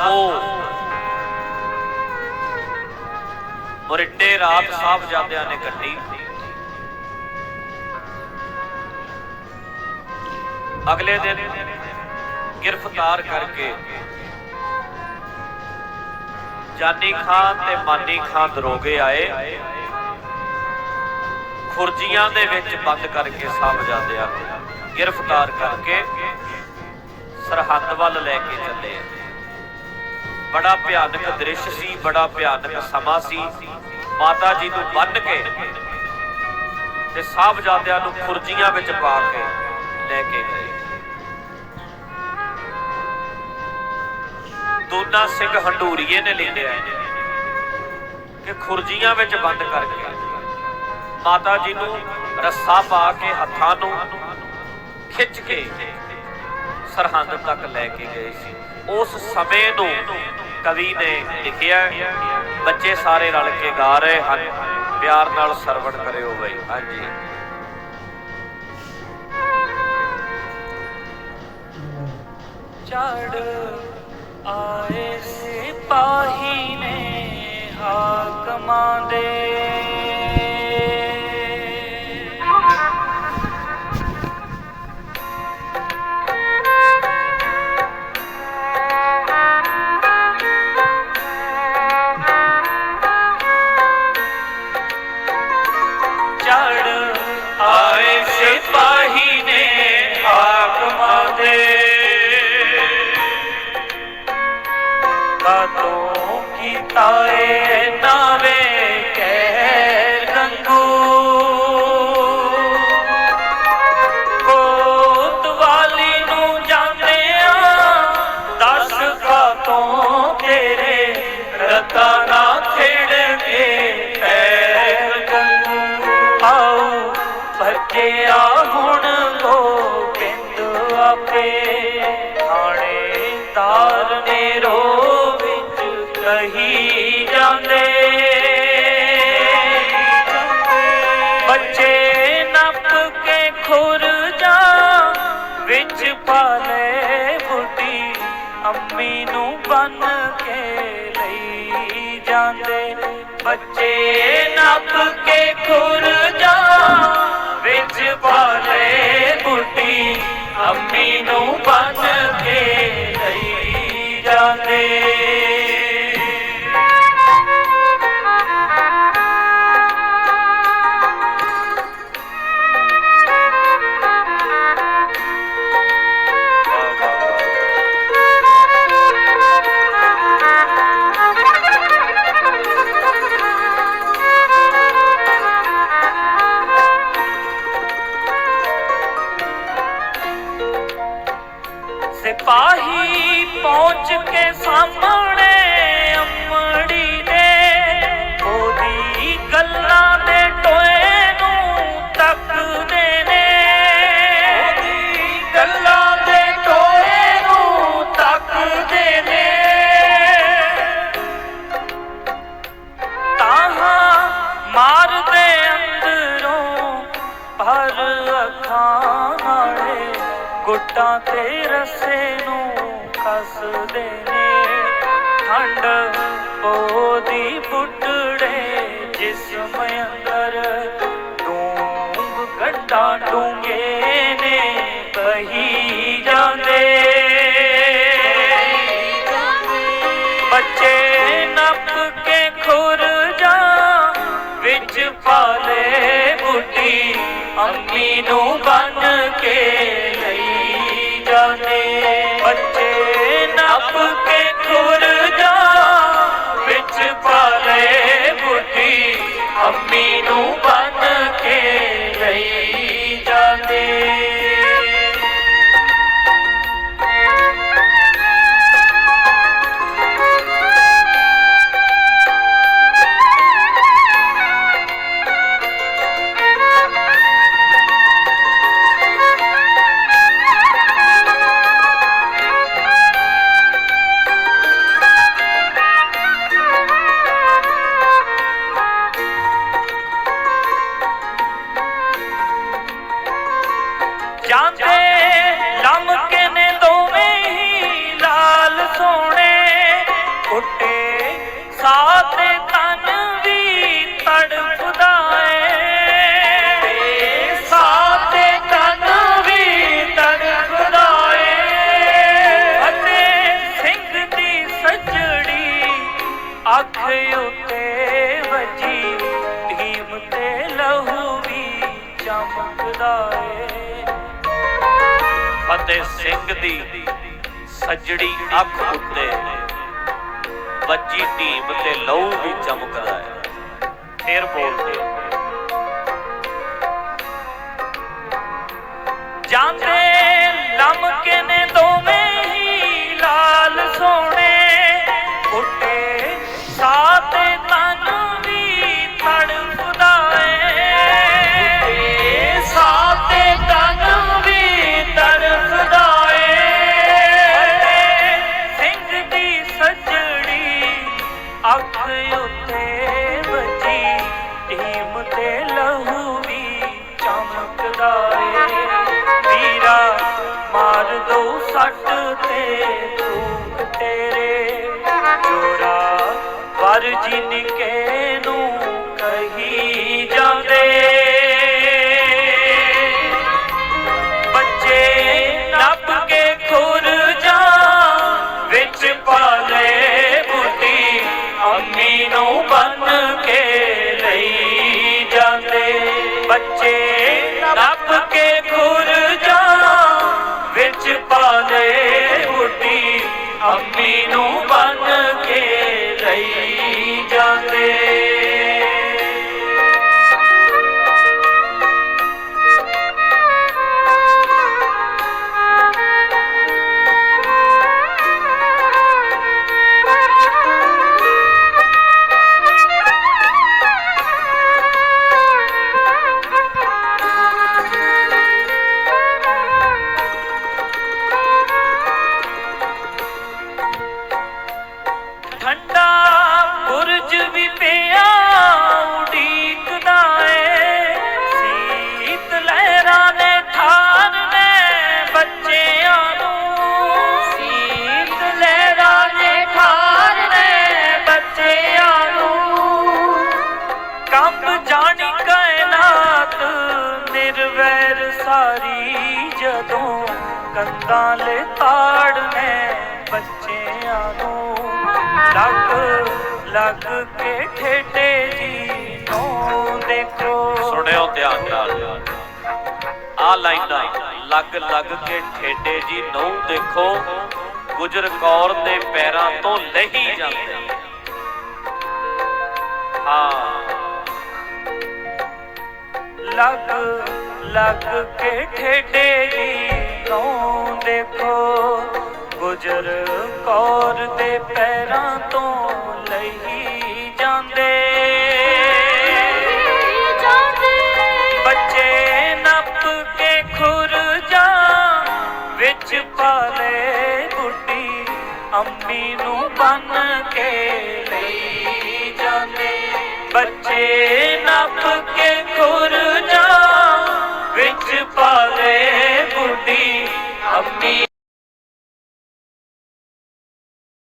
ਉਹ ਮੁਰਿੰਡੇ ਰਾਤ ਸਾਹਿਬਜ਼ਾਦਿਆਂ ਨੇ ਕੱਟੀ ਅਗਲੇ ਦਿਨ ਗ੍ਰਿਫਤਾਰ ਕਰਕੇ ਜਾਨੀ ਖਾਨ ਤੇ ਮਾਨੀ ਖਾਨ ਦਰੋਗੇ ਆਏ। ਖੁਰਜੀਆਂ ਦੇ ਵਿੱਚ ਬੰਦ ਕਰਕੇ ਸਾਹਿਬਜ਼ਾਦਿਆਂ ਗ੍ਰਿਫਤਾਰ ਕਰਕੇ ਸਰਹੱਦ ਵੱਲ ਲੈ ਕੇ ਚੱਲੇ। ਬੜਾ ਭਿਆਨਕ ਦ੍ਰਿਸ਼ ਸੀ, ਬੜਾ ਭਿਆਨਕ ਸਮਾਂ ਸੀ। ਮਾਤਾ ਜੀ ਨੂੰ ਬੰਨ ਕੇ ਤੇ ਸਾਹਿਬਜ਼ਾਦਿਆਂ ਨੂੰ ਖੁਰਜੀਆਂ ਵਿੱਚ ਪਾ ਕੇ ਲੈ ਕੇ ਗਏ। ਦੋਨਾ ਸਿੰਘ ਹੰਡੂਰੀਏ ਨੇ ਲਿਖਿਆ ਕਿ ਖੁਰਜੀਆਂ ਵਿੱਚ ਬੰਦ ਕਰਕੇ ਮਾਤਾ ਜੀ ਨੂੰ ਰੱਸਾ ਪਾ ਕੇ ਹੱਥਾਂ ਨੂੰ ਖਿੱਚ ਕੇ ਸਰਹੰਦ ਤੱਕ ਲੈ ਕੇ ਗਏ ਸੀ। ਉਸ ਸਮੇਂ ਨੂੰ ਕਵੀ ਨੇ ਲਿਖਿਆ ਬੱਚੇ ਸਾਰੇ ਰਲ ਕੇ ਗਾ ਰਹੇ ਹਨ, ਪਿਆਰ ਨਾਲ ਸਰਵਣ ਕਰਿਓ ਬਈ, ਹਾਂਜੀ। ਚੜ ਆਏ ਸਿਪਾਹੀ ਨੇ ਹਾਕਮਾਂ ਦੇ ਕੀਤਾ ਏ ਨਾਵੇ ਕਹਿ ਗੰਗੂ ਕੋਤਵਾਲੀ ਨੂੰ ਜਾਂਦੇ ਆ ਦੱਸ ਕਾਤੋਂ ਤੇਰੇ ਰਤਾ ਨਾ ਖੇੜਗੇ ਪੈਰ ਗੰਗੂ। ਆਓ ਭੱਜਿਆ ਹੁਣ ਗੋਬਿੰਦ ਆਪੇ, ਥਾਣੇ ਤਾਰ ਨੇ ਰੋ ਵਿੱਚ ਕਹੀ ਜਾਂਦੇ। ਬੱਚੇ ਨੱਪ ਕੇ ਖੁਰ ਜਾ ਵਿੱਚ ਪਾਲੇ ਬੁੱਢੀ, ਅੰਮੀ ਨੂੰ ਬੰਨ ਕੇ ਲਈ ਜਾਂਦੇ। ਬੱਚੇ ਨੱਪ ਕੇ ਖੁਰ ਜਾ ਵਿੱਚ ਪਾਲੇ ਬੁੱਢੀ, ਅੰਮੀ ਨੂੰ ਬੰਨ ਕੇ ਲਈ ਜਾਂਦੇ। ਅੱਖਾਂ ਨਾਲੇ ਗੁੱਟਾਂ ਤੇ ਰਸੇ ਨੂੰ ਕੱਸਦੇ ਨੇ। ਠੰਡ ਉਹਦੀ ਫੁੱਟੜੇ ਜਿਸਮ ਅੰਦਰ ਡੂੰਗ ਗੱਡਾ ਡੂੰਘੇ ਨੇ ਕਹੀ ਜਾਂਦੇ। ਬੱਚੇ ਨੱਪ ਕੇ ਖੁਰ ਜਾ ਵਿੱਚ ਪਾਲੇ ਬੁੱਢੀ ਅੰਮੀ ਦੀ ਸੱਜੜੀ ਅੱਖ ਉੱਤੇ ਵੱਜੀ ਢੀਮ ਤੇ ਲਹੂ ਵੀ ਚਮਕਦਾ ਹੈ। ਫੇਰ ਬੋਲਦੇ ਜਾਂਦੇ ਲਮਕੇ ਨੇ ਦੋਵੇਂ ਅੱਖ ਉੱਤੇ ਵੱਜੀ, ਢੀਮ ਤੇ ਲਹੂ ਵੀ ਚਮਕਦਾ ਏ। ਵੀਰਾ, ਮਾਰ ਦੋ ਸੱਟ ਤੇ ਤੂਕ ਤੇਰੇ। ਜੋਰਾ, ਵਰ ਜਿਨਕੇ ਨੂੰ ਕਹੀ ਜਾਂਦੇ ਬੱਚੇ ਕੰਦਾਂ ਲੈ ਤਾੜਨੇ ਬੱਚਿਆਂ ਨੂੰ। ਲੱਗ ਲੱਗ ਕੇ ਠੇਡੇ ਜੀ ਨੂੰ ਦੇਖੋ। ਸੁਣਿਓ ਧਿਆਨ ਨਾਲ। ਆ ਲਾਈਨਾਂ ਲੱਗ ਲੱਗ ਕੇ ਠੇਡੇ ਜੀ ਨਹੁੰ ਦੇਖੋ। ਗੁਜਰ ਕੌਰ ਦੇ ਪੈਰਾਂ ਤੋਂ ਲਹੀ ਜਾਂਦੇ। ਹਾਂ। ਲੱਗ ਲੱਗ ਕੇ ਠੇਡੇ ਜੀ ਨੂੰ ਦੇਖੋ, ਗੁਜਰ ਕੌਰ ਦੇ ਪੈਰਾਂ ਤੋਂ ਲਈ ਜਾਂਦੇ। ਬੱਚੇ ਨੱਪ ਕੇ ਖੁਰ ਜਾ ਵਿੱਚ ਪਾਲੇ ਗੁੱਡੀ, ਅੰਮੀ ਨੂੰ ਬੰਨ ਕੇ ਲਈ ਜਾਂਦੇ। ਬੱਚੇ ਨੱਪ ਕੇ ਖੁਰ ਪਾਲੇ ਗੁੱਡੀ ਅੰਮੀ